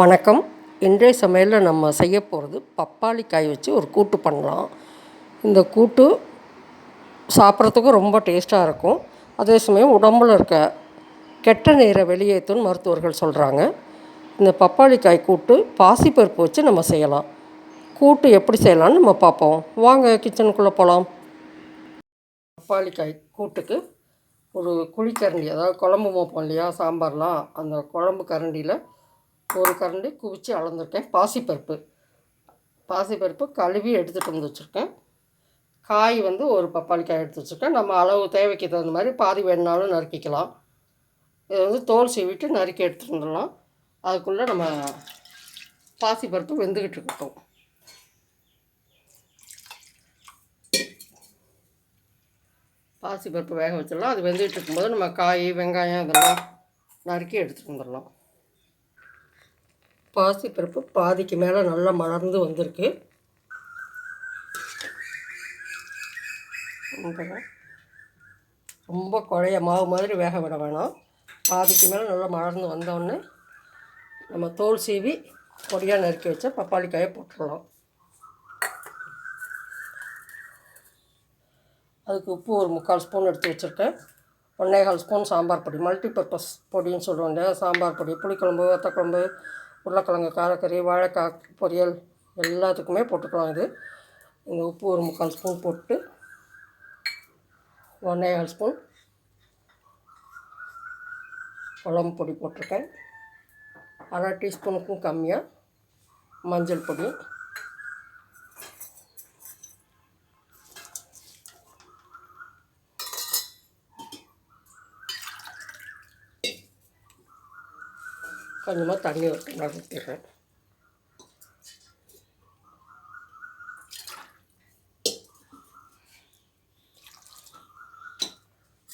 வணக்கம். இன்றைய சமையலில் நம்ம செய்ய போகிறது பப்பாளி காய் வச்சு ஒரு கூட்டு பண்ணலாம். இந்த கூட்டு சாப்பிட்றதுக்கும் ரொம்ப டேஸ்ட்டாக இருக்கும். அதே சமயம் உடம்புல இருக்க கெட்ட நீரை வெளியேற்றும்னு மருத்துவர்கள் சொல்கிறாங்க இந்த பப்பாளி காய் கூட்டு பாசிப்பருப்பு வச்சு நம்ம செய்யலாம். கூட்டு எப்படி செய்யலாம்னு நம்ம பார்ப்போம். வாங்க கிச்சனுக்குள்ளே போகலாம் பப்பாளி காய் கூட்டுக்கு ஒரு குழிக்கரண்டி அதாவது குழம்பு வைப்போம் இல்லையா சாம்பார்லாம். அந்த குழம்பு கரண்டியில் ஒரு கரண்டி குவிச்சு அளந்துருக்கேன். பாசிப்பருப்பு. பாசிப்பருப்பு கழுவி எடுத்துகிட்டு வந்து வச்சுருக்கேன். காய் வந்து ஒரு பப்பாளி காய் எடுத்து வச்சுருக்கேன். நம்ம அளவு தேவைக்கு தகுந்த மாதிரி பாதி வேணுனாலும் நறுக்கிக்கலாம். இதை வந்து தோல் சீவிட்டு நறுக்கி எடுத்துகிட்டு வந்துடலாம். அதுக்குள்ளே நம்ம பாசிப்பருப்பு வெந்துக்கிட்டு இருக்கட்டும். பாசிப்பருப்பு வேக வச்சிடலாம். அது வெந்துக்கிட்டு இருக்கும்போது நம்ம காய் வெங்காயம் இதெல்லாம் நறுக்கி எடுத்துகிட்டு வந்துடலாம். பாசிப்பருப்பு பாதிக்கு மேலே நல்லா மலர்ந்து வந்திருக்கு. ரொம்ப குழைய மாவு மாதிரி வேக விட வேணாம். பாதிக்கு மேலே நல்லா மலர்ந்து வந்தோடனே நம்ம தோல் சீவி பொடியாக நறுக்கி வச்ச பப்பாளி காயை போட்டுடலாம். அதுக்கு உப்பு ஒரு முக்கால் ஸ்பூன் எடுத்து வச்சுருக்கேன். ஒன்றேகால் ஸ்பூன் சாம்பார் பொடி. மல்டி பர்பஸ் பொடின்னு சொல்லுவோம் இல்லையா? சாம்பார் பொடி புளிக்குழம்பு வத்தக்குழம்பு உருளைக்கிழங்கு காரக்கறி வாழைக்காய் பொரியல் எல்லாத்துக்குமே போட்டுக்கலாம் இது. இந்த உப்பு ஒரு முக்கால் ஸ்பூன் போட்டு ஒன்றேகால் ஸ்பூன் குழம்பு பொடி போட்டிருக்கேன். அரை டீஸ்பூனுக்கும் கம்மியாக மஞ்சள் பொடி. கொஞ்சமாக தண்ணி ஊற்றி ஊற்றிடுறேன்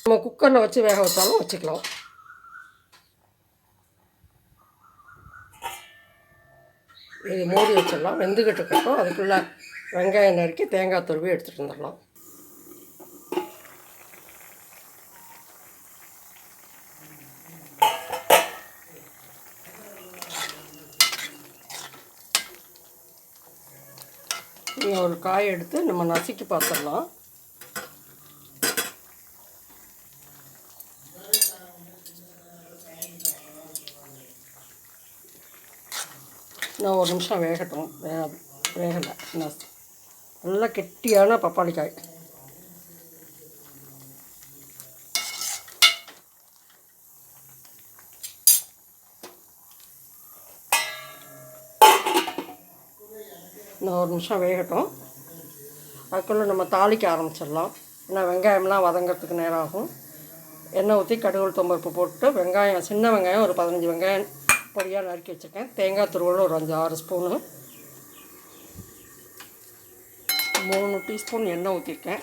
நம்ம குக்கரில் வச்சு வேக வச்சாலும் வச்சுக்கலாம். இது மூடி வச்சிடலாம். வெந்துக்கிட்டு இருக்கட்டும். அதுக்குள்ளே வெங்காயம் நறுக்கி தேங்காய் துருவி எடுத்துகிட்டு வந்துடலாம். ஒரு காய் எடுத்து நம்ம நசுக்கி பார்த்துடலாம் நான் ஒரு நிமிஷம் வேகட்டும். வே வேகலை. நல்லா கெட்டியான பப்பாளி காய் இன்னும் ஒரு நிமிஷம் வேகட்டும். அதுக்குள்ளே நம்ம தாளிக்க ஆரம்பிச்சிடலாம். ஏன்னா வெங்காயம்லாம் வதங்கிறதுக்கு நேரம் ஆகும். எண்ணெய் ஊற்றி கடுகு தொம்பருப்பு போட்டு வெங்காயம் சின்ன வெங்காயம் ஒரு பதினஞ்சு வெங்காயம் பொடியாக நறுக்கி வச்சுருக்கேன். தேங்காய் துருவல் ஒரு அஞ்சு ஆறு ஸ்பூனு. மூணு டீஸ்பூன் எண்ணெய் ஊற்றிருக்கேன்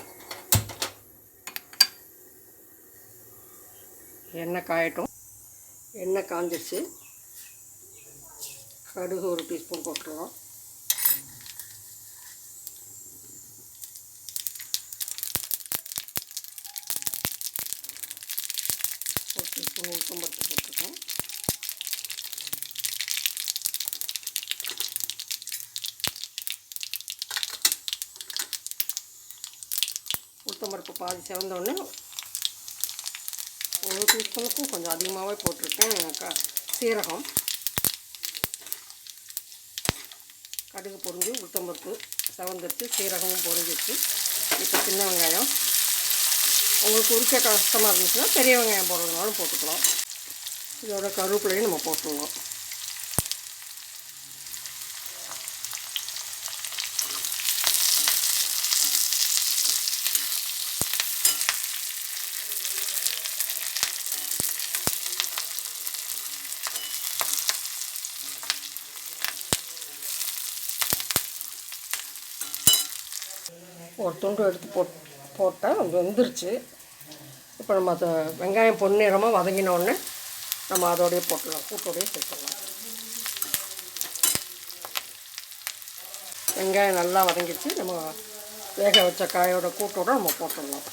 எண்ணெய் காயட்டும். எண்ணெய் காஞ்சிருச்சு. கடுகு ஒரு டீஸ்பூன் போட்டுருவோம் ஒரு டீஸ்பூன் உளுத்தம்பருப்பு போட்டிருக்கோம் உளுத்தம்பருப்பு பாதி செவந்தோடனே ஒரு டீஸ்பூனுக்கும் கொஞ்சம் அதிகமாகவே போட்டிருக்கேன். க சீரகம். கடுகு பொறிஞ்சு உளுத்தம் பருப்பு செவந்துருச்சு சீரகமும் பொரிஞ்சிருச்சு. இப்போ சின்ன வெங்காயம். உங்களுக்கு உரிக்க கஷ்டமாக இருந்துச்சுன்னா பெரிய வெங்காயம் போடுறதுனாலும் போட்டுக்கலாம். இதோட கருவேப்பிலையும் நம்ம போட்டுருவோம். ஒரு துண்டு எடுத்து போட்டு போட்டால் வந்துருச்சு. இப்போ நம்ம அதை வெங்காயம் பொன்னிறமாக வதங்கினோடனே நம்ம அதோடைய போட்டுடலாம். கூட்டோடையே சேர்த்துடலாம். வெங்காயம் நல்லா வதங்கிச்சு நம்ம வேக வச்ச காயோட கூட்டோட நம்ம போட்டுடலாம்.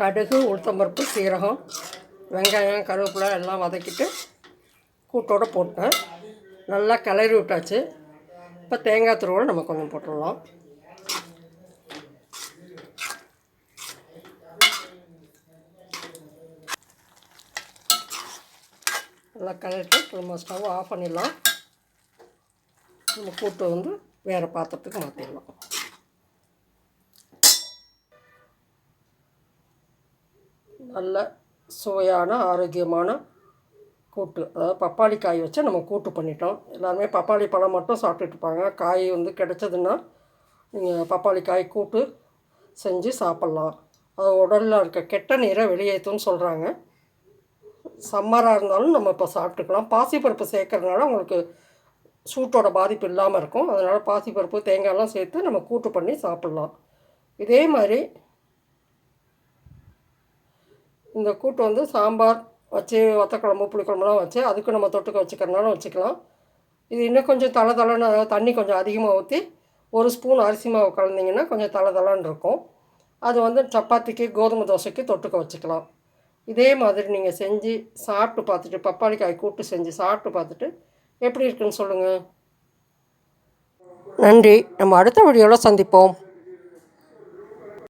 கடுகு உளுத்தம்பருப்பு சீரகம் வெங்காயம் கருவேப்பிலை எல்லாம் வதக்கிட்டு கூட்டோடு போட்டேன். நல்லா கிளறி விட்டாச்சு. இப்போ தேங்காய் துருவல் நம்ம கொஞ்சம் போட்டுடலாம். நல்லா கிளறிட்டு இப்போ நம்ம ஸ்டவ் ஆஃப் பண்ணிடலாம். நம்ம கூட்டு வந்து வேறு பாத்திரத்துக்கு மாற்றிடலாம் நல்ல சுவையான ஆரோக்கியமான கூட்டு. அதாவது பப்பாளி காய் வச்சு நம்ம கூட்டு பண்ணிட்டோம். எல்லாருமே பப்பாளி பழம் மட்டும் சாப்பிட்டுட்ருப்பாங்க காய் வந்து கிடச்சதுன்னா நீங்கள் பப்பாளி காய் கூட்டு செஞ்சு சாப்பிட்லாம். அது உடலில் இருக்க கெட்ட நீரை வெளியேற்றும்னு சொல்கிறாங்க சம்மராக இருந்தாலும் நம்ம இப்போ சாப்பிட்டுக்கலாம். பாசிப்பருப்பு சேர்க்கறதுனால உங்களுக்கு சூட்டோட பாதிப்பு இல்லாமல் இருக்கும். அதனால் பாசிப்பருப்பு தேங்காயெல்லாம் சேர்த்து நம்ம கூட்டு பண்ணி சாப்பிட்லாம். இதே மாதிரி இந்த கூட்டு வந்து சாம்பார் வச்சு வத்தக்குழம்பு புளிக்குழம்புலாம் வச்சு அதுக்கு நம்ம தொட்டுக்க வச்சுக்கிறனாலும் வச்சுக்கலாம். இது இன்னும் கொஞ்சம் தலை தலைன்னு அதாவது தண்ணி கொஞ்சம் அதிகமாக ஊற்றி ஒரு ஸ்பூன் அரிசி மாவு கலந்திங்கன்னா கொஞ்சம் தலை தலைன்னு இருக்கும். அது வந்து சப்பாத்திக்கு கோதுமை தோசைக்கு தொட்டுக்க வச்சுக்கலாம். இதே மாதிரி நீங்கள் செஞ்சு சாப்பிட்டு பார்த்துட்டு பப்பாளிக்காய் கூட்டு செஞ்சு சாப்பிட்டு பார்த்துட்டு எப்படி இருக்குன்னு சொல்லுங்கள் நன்றி. நம்ம அடுத்த வீடியோவில் சந்திப்போம்.